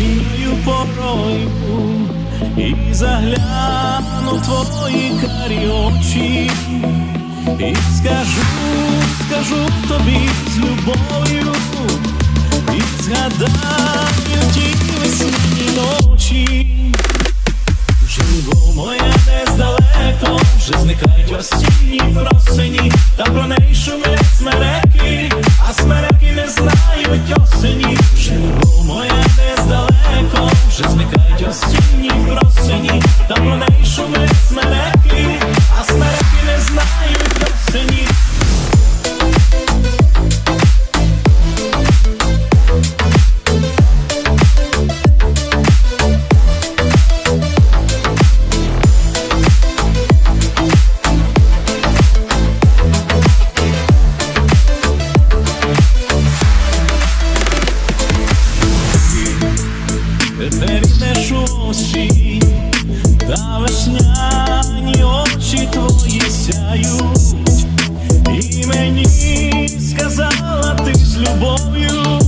осінньою порою і загляну твої карі очі, і скажу, скажу тобі з любов'ю, і згадаю ті весняні ночі. Живо моя десь далеко, вже зникають осінні просені, та про неї шумлять Тепер йдеш осінь, весняні очі твої сяють, і мені сказала ти з любов'ю,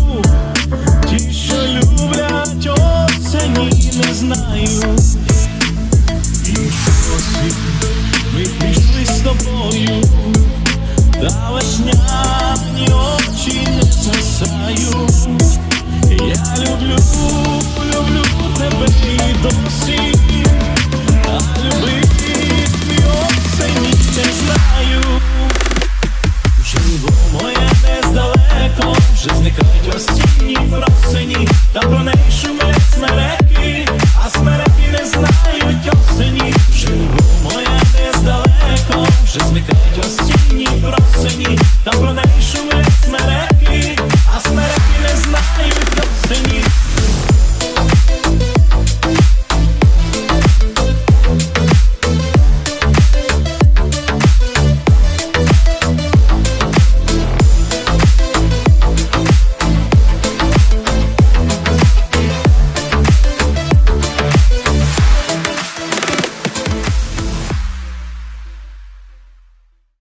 ті, що люблять осені, не знають. досі, а любити його це місце знаю. Живо моє десь далеко, вже зникають осінні просені, та про неї шумлять смереки, а смереки не знають осені. Живо моє десь далеко, вже зникають осінні просені, та про неї